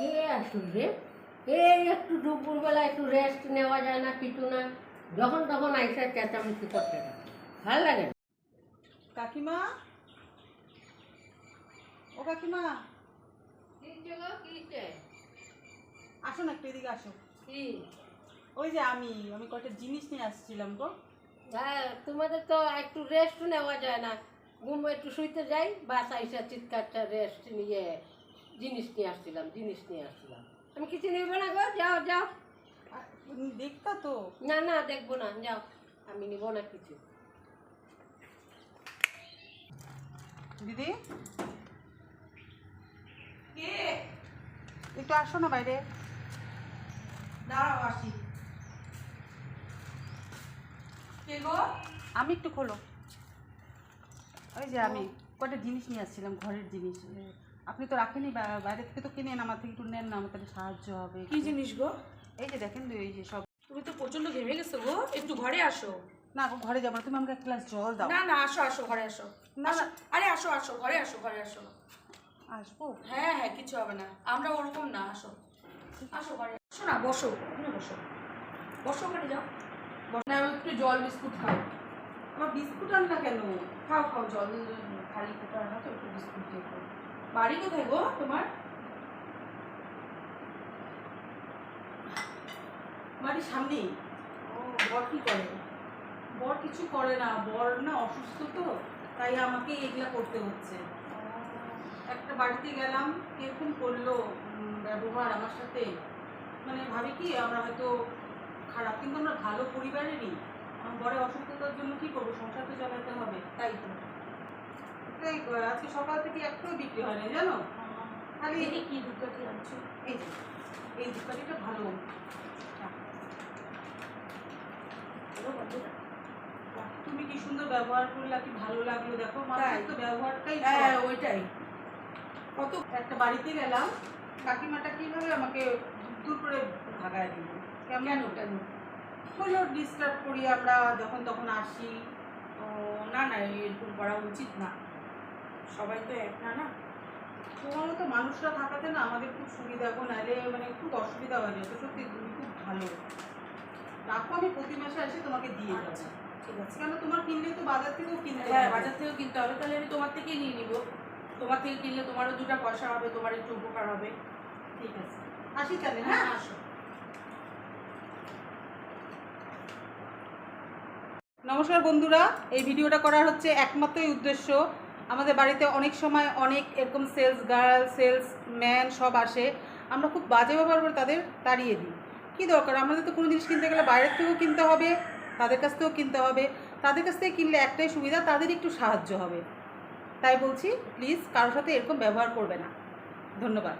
কে আসল রে? এই একটু দুপুরবেলা একটু রেস্ট নেওয়া যায় না কিছু না। যখন তখন আইসা চেঁচামেচি করতে থাকে। ভালো লাগে কাকিমা? ও কাকিমা? আসো না একটু এদিকে আসো কি? ওই যে আমি আমি কয়টা জিনিস নিয়ে আসছিলাম গো। হ্যাঁ তোমাদের তো একটু রেস্ট নেওয়া যায় না। ঘুম একটু শুইতে যাই বাস আইসা চিৎকারটা রেস্ট নিয়ে। জিনিস নিয়ে আসছিলাম জিনিস নিয়ে আসছিলাম। আমি কিছু নেব না গো যাও যাও। দেখতা তো। না না দেখব না যাও। আমি নিব না কিছু। দিদি? কে? একটু আসো না বাইরে। দাঁড়াও আসি। কে গো? আমি একটু খোলো। ওই যে আমি কয়টা জিনিস নিয়ে আসছিলাম ঘরের জিনিস। আপনি তো রাখেনি বাইরে থেকে তো কিনেন আমার থেকে একটু নেন না আমার তাহলে সাহায্য হবে। কি জিনিস গো? এই যে দেখেন এই যে সব। তুমি তো প্রচণ্ড ঘেমে গেছো গো একটু ঘরে আসো। না গো, ঘরে যাব না তুমি আমাকে এক গ্লাস জল দাও। না না আসো আসো ঘরে আসো। না, না। আরে আসো আসো ঘরে আসো ঘরে আসো। আসব? হ্যাঁ হ্যাঁ কিছু হবে না আমরা ওরকম না আসো। আসো ঘরে আসো না বসো বসো। বসো ওখানে যাও। বসো। না একটু জল বিস্কুট খাও। আমার বিস্কুট আনলা কেন? খাও খাও জল খালি কুটার না তো একটু বিস্কুট দিয়ে খাও। বাড়ি কোথায় গো তোমার? বাড়ির সামনেই। ও, বর কি করে? বর কিছু করে না, বর না অসুস্থ তো, তাই আমাকে এগুলা করতে হচ্ছে। একটা বাড়িতে গেলাম কীরকম করল ব্যবহার আমার সাথে। মানে ভাবি কি, আমরা হয়তো খারাপ, কিন্তু আমরা ভালো পরিবারেরই। আমার বড় অসুস্থতার জন্য কি করব? সংসার তো চালাতে হবে, তাই তো। তাই আজকে সকাল থেকে একটাও বিক্রি হয় না জানো? খালি দেখি কি কি আনছো। এই এই দোকানিটা ভালো। তুমি কি সুন্দর ব্যবহার করলে কি ভালো লাগল? দেখো মানুষের। তো ব্যবহারটাই হ্যাঁ ওইটাই। কত? একটা বাড়িতে গেলাম কাকিমাটা কীভাবে আমাকে দূর করে ভাগায় দিল? কেমন? কেন? হলো ডিস্টার্ব করি আমরা যখন তখন আসি। ও না না এরকম করা উচিত না। সবাই তো এক না না? তোমার মতো মানুষরা থাকাতে না আমাদের খুব সুবিধা গো নাহলে মানে খুব অসুবিধা হয়ে যেত সত্যি তুমি খুব ভালো। রাখো আমি প্রতি মাসে এসে তোমাকে দিয়ে যাব। আচ্ছা ঠিক আছে। কেন তোমার কিনলে তো বাজার থেকেও কিনতে হ্যাঁ হবে। বাজার থেকেও কিনতে হবে। তাহলে আমি তোমার থেকেই নিয়ে নিব। তোমার থেকে কিনলে তোমারও দুটো পয়সা হবে তোমার একটু উপকার হবে। ঠিক আছে। আসি তাহলে হ্যাঁ? হ্যাঁ আসো। নমস্কার বন্ধুরা। এই ভিডিওটা করার হচ্ছে একমাত্রই উদ্দেশ্য। আমাদের বাড়িতে অনেক সময় অনেক এরকম সেলস গার্ল সেলস ম্যান সব আসে। আমরা খুব বাজে ব্যবহার করে তাদের তাড়িয়ে দিই। কী দরকার? আমাদের তো কোনো জিনিস কিনতে গেলে বাইরের থেকেও কিনতে হবে, তাদের কাছ থেকেও কিনতে হবে। তাদের কাছ থেকে কিনলে একটাই সুবিধা তাদের একটু সাহায্য হবে। তাই বলছি প্লিজ কারোর সাথে এরকম ব্যবহার করবে না। ধন্যবাদ।